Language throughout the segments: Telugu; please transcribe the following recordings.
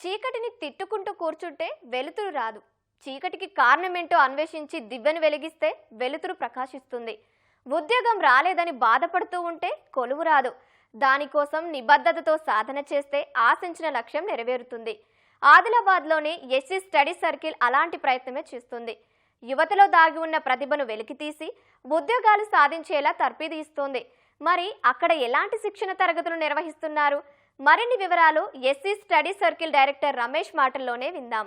చీకటిని తిట్టుకుంటూ కూర్చుంటే వెలుతురు రాదు. చీకటికి కారణమేంటో అన్వేషించి దివ్వెను వెలిగిస్తే వెలుతురు ప్రకాశిస్తుంది. ఉద్యోగం రాలేదని బాధపడుతూ ఉంటే కొలువు రాదు. దానికోసం నిబద్ధతతో సాధన చేస్తే ఆశించిన లక్ష్యం నెరవేరుతుంది. ఆదిలాబాద్లోని ఎస్సీ స్టడీ సర్కిల్ అలాంటి ప్రయత్నమే చేస్తుంది. యువతలో దాగి ఉన్న ప్రతిభను వెలికితీసి ఉద్యోగాలు సాధించేలా తర్పీదిస్తోంది మరి అక్కడ ఎలాంటి శిక్షణ తరగతులు నిర్వహిస్తున్నారు? మరిన్ని వివరాలు SC study circle director Ramesh మాటల్లోనే విందాం.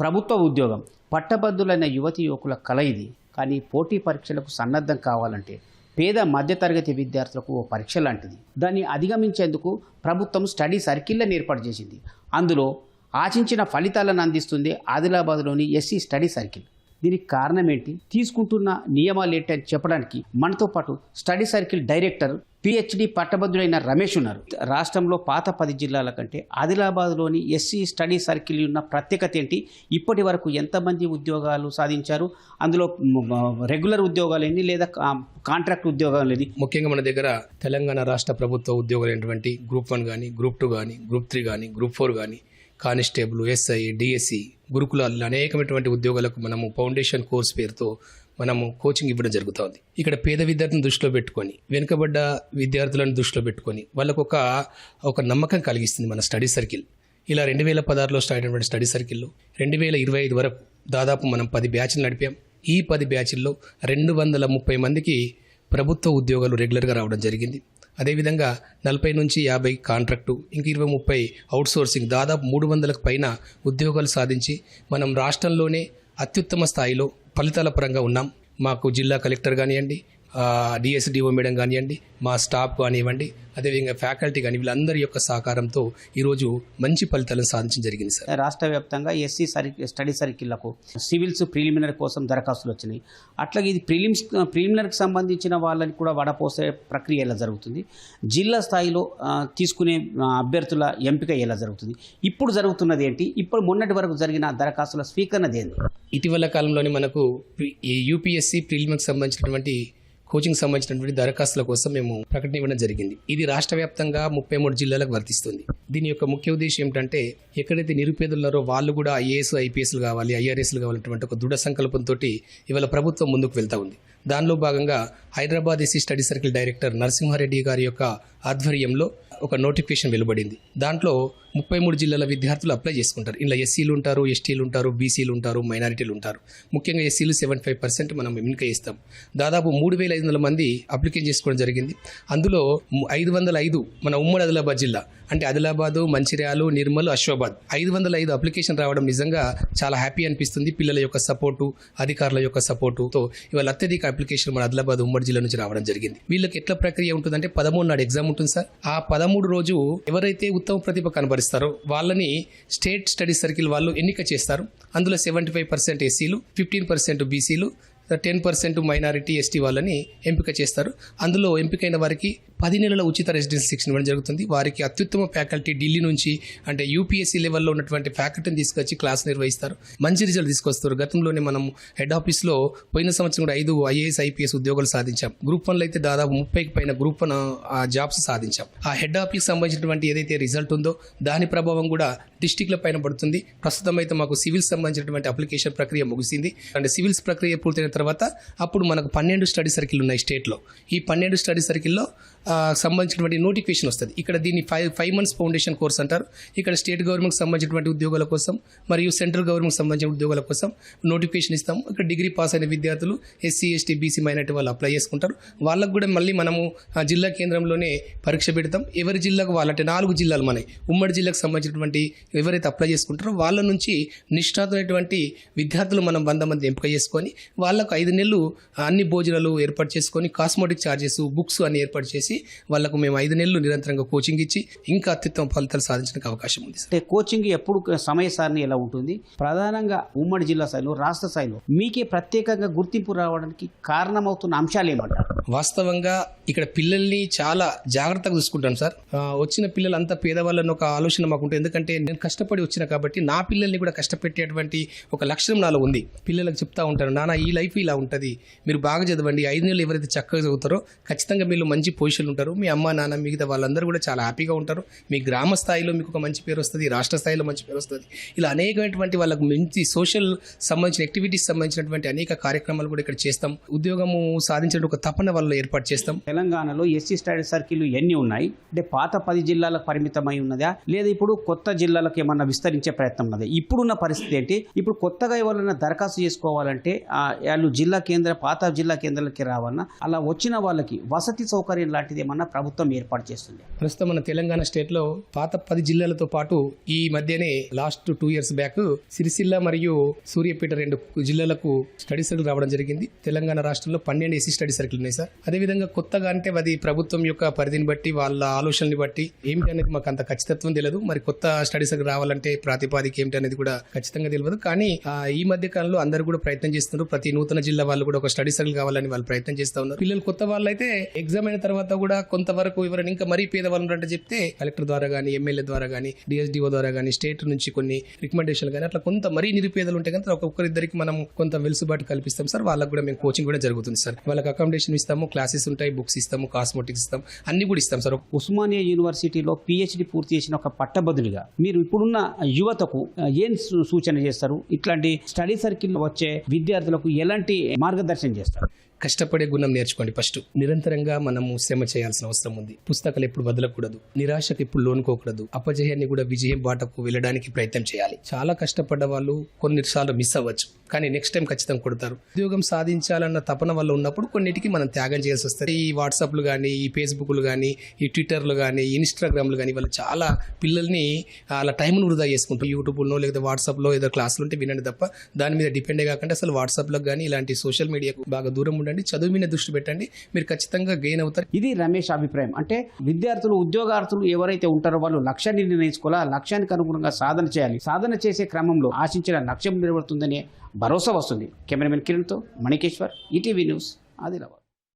ప్రభుత్వ ఉద్యోగం పట్టబద్ధులైన యువతి యువకుల కల ఇది. కానీ పోటీ పరీక్షలకు సన్నద్ధం కావాలంటే పేద మధ్యతరగతి విద్యార్థులకు ఓ పరీక్ష లాంటిది. దాన్ని అధిగమించేందుకు ప్రభుత్వం స్టడీ సర్కిల్లను ఏర్పాటు చేసింది. అందులో ఆశించిన ఫలితాలను అందిస్తుంది ఆదిలాబాద్లోని ఎస్సీ స్టడీ సర్కిల్. దీనికి కారణం ఏంటి తీసుకుంటున్న నియమాలు ఏంటి అని చెప్పడానికి మనతో పాటు స్టడీ సర్కిల్ డైరెక్టర్ పిహెచ్డి పట్టభద్రుడైన రమేష్ ఉన్నారు. రాష్ట్రంలో పాత పది జిల్లాల కంటే ఆదిలాబాద్లోని ఎస్సీ స్టడీ సర్కిల్ ఉన్న ప్రత్యేకత ఏంటి? ఇప్పటి వరకు ఎంతమంది ఉద్యోగాలు సాధించారు? అందులో రెగ్యులర్ ఉద్యోగాలు ఎన్ని లేదా కా- కాంట్రాక్ట్ ఉద్యోగాలు ఎన్ని ముఖ్యంగా మన దగ్గర తెలంగాణ రాష్ట్ర ప్రభుత్వ ఉద్యోగాలు గ్రూప్ వన్ కానీ గ్రూప్ టూ కానీ గ్రూప్ త్రీ కానీ గ్రూప్ ఫోర్ కానీ కానిస్టేబుల్ ఎస్ఐ డిఎస్సి గురుకులాలు అనేకమైనటువంటి ఉద్యోగాలకు మనము ఫౌండేషన్ కోర్స్ పేరుతో మనము కోచింగ్ ఇవ్వడం జరుగుతుంది. ఇక్కడ పేద విద్యార్థులను దృష్టిలో పెట్టుకొని వెనుకబడ్డ విద్యార్థులను దృష్టిలో పెట్టుకొని వాళ్ళకు ఒక ఒక నమ్మకం కలిగిస్తుంది మన స్టడీ సర్కిల్. ఇలా రెండు వేల పదహారులో స్టార్ట్ అయినటువంటి స్టడీ సర్కిల్లో రెండు వేల ఇరవై ఐదు వరకు దాదాపు మనం పది బ్యాచ్లు నడిపాం. ఈ పది బ్యాచ్ల్లో రెండు వందల ముప్పై మందికి ప్రభుత్వ ఉద్యోగాలు రెగ్యులర్గా రావడం జరిగింది. అదేవిధంగా నలభై నుంచి యాభై కాంట్రాక్టు ఇంక ఇరవై ముప్పై అవుట్సోర్సింగ్ దాదాపు మూడు వందలకు పైన ఉద్యోగాలు సాధించి మనం రాష్ట్రంలోనే అత్యుత్తమ స్థాయిలో ఫలితాల పరంగా ఉన్నాం. మాకు జిల్లా కలెక్టర్ కానివ్వండి డిఎస్డిఓ మేడం కానివ్వండి మా స్టాఫ్ కానివ్వండి అదేవిధంగా ఫ్యాకల్టీ కానీ వీళ్ళందరి యొక్క సహకారంతో ఈరోజు మంచి ఫలితాలను సాధించడం జరిగింది సార్. రాష్ట్ర వ్యాప్తంగా ఎస్సీ స్టడీ సర్కిళ్ళకు సివిల్స్ ప్రిలిమినరీ కోసం దరఖాస్తులు వచ్చినాయి. అట్లాగే ఇది ప్రిలిమ్స్ ప్రిలిమినరీకి సంబంధించిన వాళ్ళని కూడా వడపోసే ప్రక్రియ ఎలా జరుగుతుంది? జిల్లా స్థాయిలో తీసుకునే అభ్యర్థుల ఎంపిక ఎలా జరుగుతుంది? ఇప్పుడు జరుగుతున్నది ఏంటి? ఇప్పుడు మొన్నటి వరకు జరిగిన దరఖాస్తుల స్వీకరణది ఏంటి ఇటీవల కాలంలోనే మనకు ఈ యూపీఎస్సీ ప్రిలిమ్కి సంబంధించినటువంటి కోచింగ్ సంబంధించినటువంటి దరఖాస్తుల కోసం మేము ప్రకటన ఇవ్వడం జరిగింది. ఇది రాష్ట్ర వ్యాప్తంగా ముప్పై మూడు జిల్లాలకు వర్తిస్తుంది. దీని యొక్క ముఖ్య ఉద్దేశం ఏమిటంటే ఎక్కడైతే నిరుపేదలు ఉన్నారో వాళ్ళు కూడా ఐఏఎస్ ఐపీఎస్లు కావాలి ఐఆర్ఎస్లు కావాలన్నటువంటి ఒక దృఢ సంకల్పంతో ఇవాళ ప్రభుత్వం ముందుకు వెళ్తా ఉంది. దానిలో భాగంగా Hyderabad SC study circle director Narasimha Reddy గారి యొక్క ఆధ్వర్యంలో ఒక నోటిఫికేషన్ వెలువడింది. దాంట్లో ముప్పై మూడు జిల్లాల విద్యార్థులు అప్లై చేసుకుంటారు. ఇలా ఎస్సీలు ఉంటారు ఎస్టీలు ఉంటారు బీసీలు ఉంటారు మైనారిటీలు ఉంటారు. ముఖ్యంగా ఎస్సీలు సెవెంటీ ఫైవ్ పర్సెంట్ మనం ఎన్నిక ఇస్తాం దాదాపు మూడు వేల ఐదు వందల మంది అప్లికేషన్ చేసుకోవడం జరిగింది. అందులో ఐదు వందల ఐదు మన ఉమ్మడి ఆదిలాబాద్ జిల్లా అంటే ఆదిలాబాదు మంచిర్యాలు నిర్మల్ అశ్వాబాద్. ఐదు వందల ఐదు అప్లికేషన్ రావడం నిజంగా చాలా హ్యాపీ అనిపిస్తుంది. పిల్లల యొక్క సపోర్టు అధికారుల యొక్క సపోర్టుతో ఇవాళ అత్యధిక అప్లికేషన్ మన ఆదిలాబాద్ ఉమ్మడి జిల్లా నుంచి రావడం జరిగింది. వీళ్ళకి ఎట్లా ప్రక్రియ ఉంటుందంటే పదమూడు నాడు ఎగ్జామ్ ఉంటుంది సార్. ఆ పదమూడు రోజు ఎవరైతే ఉత్తమ ప్రతిభ కనబరుస్తారో వాళ్ళని స్టేట్ స్టడీ సర్కిల్ వాళ్ళు ఎన్నిక చేస్తారు. అందులో సెవెంటీ ఫైవ్ పర్సెంట్ ఎస్సీలు ఫిఫ్టీన్ పర్సెంట్ బీసీలు టెన్ పర్సెంట్ మైనారిటీ ఎస్టీ వాళ్ళని ఎంపిక చేస్తారు. అందులో ఎంపికైన వారికి పది నెలల ఉచిత రెసిడెన్సీ శిక్షణ ఇవ్వడం జరుగుతుంది. వారికి అత్యుత్తమ ఫ్యాకల్టీ ఢిల్లీ నుంచి అంటే యూపీఎస్సీ లెవెల్లో ఉన్నటువంటి ఫ్యాకల్టీని తీసుకొచ్చి క్లాస్ నిర్వహిస్తారు. మంచి రిజల్ట్ తీసుకొస్తారు. గతంలోనే మనం హెడ్ ఆఫీస్లో పోయిన సంవత్సరం కూడా ఐదు ఐఏఎస్ ఐపీఎస్ ఉద్యోగాలు సాధించాం. గ్రూప్ వన్లో అయితే దాదాపు ముప్పైకి పైన గ్రూప్ వన్ ఆ జాబ్స్ సాధించాం. ఆ హెడ్ ఆఫీస్కి సంబంధించినటువంటి ఏదైతే రిజల్ట్ ఉందో దాని ప్రభావం కూడా డిస్టిక్ల పైన పడుతుంది. ప్రస్తుతం అయితే మాకు సివిల్స్ సంబంధించినటువంటి అప్లికేషన్ ప్రక్రియ ముగిసింది. అంటే సివిల్స్ ప్రక్రియ పూర్తయిన తర్వాత అప్పుడు మనకు పన్నెండు స్టడీ సర్కిల్ ఉన్నాయి స్టేట్లో. ఈ పన్నెండు స్టడీ సర్కిల్లో సంబంధించినటువంటి నోటిఫికేషన్ వస్తుంది. ఇక్కడ దీన్ని five five months foundation course అంటారు. ఇక్కడ స్టేట్ గవర్నమెంట్కి సంబంధించినటువంటి ఉద్యోగాల కోసం మరియు సెంట్రల్ గవర్నమెంట్ సంబంధించిన ఉద్యోగాల కోసం నోటిఫికేషన్ ఇస్తాం. ఇక్కడ డిగ్రీ పాస్ అయిన విద్యార్థులు ఎస్సీ ఎస్టీ బీసీ మైనార్టీ వాళ్ళు అప్లై చేసుకుంటారు. వాళ్ళకు కూడా మళ్ళీ మనము జిల్లా కేంద్రంలోనే పరీక్ష పెడతాం. ఎవరి జిల్లాకు వాళ్ళంటే నాలుగు జిల్లాలు మనవి. ఉమ్మడి జిల్లాకు సంబంధించినటువంటి ఎవరైతే అప్లై చేసుకుంటారో వాళ్ళ నుంచి నిష్ణాతులైనటువంటి విద్యార్థులు మనం వంద మంది ఎంపిక చేసుకొని వాళ్ళకు ఐదు నెలలు అన్ని భోజనాలు ఏర్పాటు చేసుకొని కాస్మోటిక్ ఛార్జెస్ బుక్స్ అన్ని ఏర్పాటు చేసి వాళ్ళకు మేము ఐదు నెలలు నిరంతరంగా కోచింగ్ ఇచ్చి ఇంకా అత్యుత్తమ ఫలితాలు సాధించడానికి అవకాశం ఉంది అంటే కోచింగ్ ఎప్పుడు సమయ సారణ ఎలా ఉంటుంది? ప్రధానంగా ఉమ్మడి జిల్లా స్థాయిలో రాష్ట్ర స్థాయిలో మీకే ప్రత్యేకంగా గుర్తింపు రావడానికి కారణమవుతున్న అంశాలు ఏమంటారు? వాస్తవంగా ఇక్కడ పిల్లల్ని చాలా జాగ్రత్తగా చూసుకుంటాను సార్. వచ్చిన పిల్లలు అంతా పేదవాళ్ళని ఒక ఆలోచన మాకు ఉంటుంది. ఎందుకంటే నేను కష్టపడి వచ్చిన కాబట్టి నా పిల్లల్ని కూడా కష్టపెట్టేటువంటి ఒక లక్షణం నాలో ఉంది. పిల్లలకు చెప్తా ఉంటాను నాన్న ఈ లైఫ్ ఇలా ఉంటుంది. మీరు బాగా చదవండి. ఐదు నెలలు ఎవరైతే చక్కగా చదువుతారో ఖచ్చితంగా మీరు మంచి పొజిషన్ మనుషులు ఉంటారు. మీ అమ్మ నాన్న మిగతా వాళ్ళందరూ కూడా చాలా హ్యాపీగా ఉంటారు. మీ గ్రామ స్థాయిలో మీకు ఒక మంచి పేరు వస్తుంది. రాష్ట్ర స్థాయిలో మంచి పేరు వస్తుంది. ఇలా అనేకమైనటువంటి వాళ్ళకు మంచి సోషల్ సంబంధించిన యాక్టివిటీస్ సంబంధించినటువంటి అనేక కార్యక్రమాలు కూడా ఇక్కడ చేస్తాం. ఉద్యోగము సాధించిన ఒక తపన వాళ్ళు ఏర్పాటు చేస్తాం. తెలంగాణలో ఎస్సీ స్టడీ సర్కిల్ ఎన్ని ఉన్నాయి? అంటే పాత పది జిల్లాలకు పరిమితమై ఉన్నదా? లేదా ఇప్పుడు కొత్త జిల్లాలకు ఏమన్నా విస్తరించే ప్రయత్నం ఉన్నది? ఇప్పుడున్న పరిస్థితి ఏంటి? ఇప్పుడు కొత్తగా ఎవరైనా దరఖాస్తు చేసుకోవాలంటే వాళ్ళు జిల్లా కేంద్ర పాత జిల్లా కేంద్రాలకి రావాలన్నా అలా వచ్చిన వాళ్ళకి వసతి సౌకర్యం లాంటి లాంటిది ఏమన్నా ప్రభుత్వం ఏర్పాటు చేస్తుంది? ప్రస్తుతం మన తెలంగాణ స్టేట్లో పాత పది జిల్లాలతో పాటు ఈ మధ్యనే last two years back Sircilla మరియు సూర్యాపేట రెండు జిల్లాలకు స్టడీ సర్కిల్ రావడం జరిగింది. తెలంగాణ రాష్ట్రంలో పన్నెండు ఎస్సీ స్టడీ సర్కిల్ ఉన్నాయి సార్. అదేవిధంగా కొత్తగా అంటే అది ప్రభుత్వం యొక్క పరిధిని బట్టి వాళ్ళ ఆలోచనని బట్టి ఏమిటి అనేది మాకు అంత ఖచ్చితత్వం తెలియదు మరి కొత్త స్టడీ సర్కిల్ రావాలంటే ప్రాతిపాదిక ఏమిటి అనేది కూడా ఖచ్చితంగా తెలియదు కానీ ఈ మధ్య కాలంలో అందరూ కూడా ప్రయత్నం చేస్తున్నారు. ప్రతి నూతన జిల్లా వాళ్ళు కూడా ఒక స్టడీ సర్కిల్ కావాలని వాళ్ళు ప్రయత్నం చేస్తా ఉన్నారు. పిల్లలు కొత్త వాళ్ళు అయితే ఎగ్జామ్ అయిన తర్వాత కూడా కొంతవరకు ఎవరైనా ఇంకా మరీ పేదవాళ్ళు అంటే చెప్తే కలెక్టర్ ద్వారా కానీ ఎమ్మెల్యే ద్వారా కానీ డిఎస్డిఓ ద్వారా కానీ స్టేట్ నుంచి కొన్ని రికమెండేషన్లు కానీ అట్లా కొంత మరీ నిరుపేదలు ఉంటే కనుక ఒక్కొక్కరిద్దరికి మనం కొంత వెలుసుబాటు కల్పిస్తాం. సార్ వాళ్ళకి కూడా మేము కోచింగ్ కూడా జరుగుతుంది సార్. వాళ్ళకి అకామిడేషన్ ఇస్తాము క్లాసెస్ ఉంటాయి బుక్స్ ఇస్తాము కాస్మెటిక్స్ ఇస్తాం అన్ని కూడా ఇస్తాం సార్. ఉస్మానియా యూనివర్సిటీలో పిహెచ్డి పూర్తి చేసిన ఒక పట్టభద్రుడిగా మీరు ఇప్పుడున్న యువతకు ఏం సూచన చేస్తారు? ఇట్లాంటి స్టడీ సర్కిల్ వచ్చే విద్యార్థులకు ఎలాంటి మార్గదర్శనం చేస్తారు? కష్టపడే గుణం నేర్చుకోండి ఫస్ట్. నిరంతరంగా మనము శ్రమ చేయాల్సిన అవసరం ఉంది. పుస్తకాలు ఎప్పుడు వదలకూడదు. నిరాశకు ఎప్పుడు లోనుకోకూడదు. అపజయాన్ని కూడా విజయం బాటకు వెళ్ళడానికి ప్రయత్నం చేయాలి. చాలా కష్టపడ్డ వాళ్ళు కొన్నిసార్లు మిస్ అవ్వచ్చు. కానీ నెక్స్ట్ టైం ఖచ్చితంగా కొడతారు. ఉద్యోగం సాధించాలన్న తపన వల్ల ఉన్నప్పుడు కొన్నిటికి మనం త్యాగం చేయాల్సి వస్తుంది. ఈ వాట్సాప్లు కానీ ఈ ఫేస్బుక్లు కానీ ఈ ట్విట్టర్లు కానీ ఇన్స్టాగ్రామ్లు కానీ వాళ్ళు చాలా పిల్లల్ని అలా టైంను వృధా చేసుకుంటారు. యూట్యూబ్లో లేదా వాట్సాప్లో ఏదో క్లాసులు ఉంటే వినండి తప్ప దాని మీద డిపెండే కాకుండా అసలు వాట్సాప్లో కానీ ఇలాంటి సోషల్ మీడియాకు బాగా దూరం ఉండండి. చదువు మీద దృష్టి పెట్టండి మీరు ఖచ్చితంగా గెయిన్ అవుతారు. ఇది రమేష్ అభిప్రాయం. అంటే విద్యార్థులు ఉద్యోగార్థులు ఎవరైతే ఉంటారో వాళ్ళు లక్ష్యాన్ని నిర్ణయించుకోవాలి? లక్ష్యానికి అనుగుణంగా సాధన చేయాలి. సాధన చేసే క్రమంలో ఆశించిన లక్ష్యం నిలబడుతుందనే భరోసా వస్తుంది. కెమెరామెన్ కిరణ్తో మణికేశ్వర్ ఈటీవీ న్యూస్ ఆదిలాబాద్.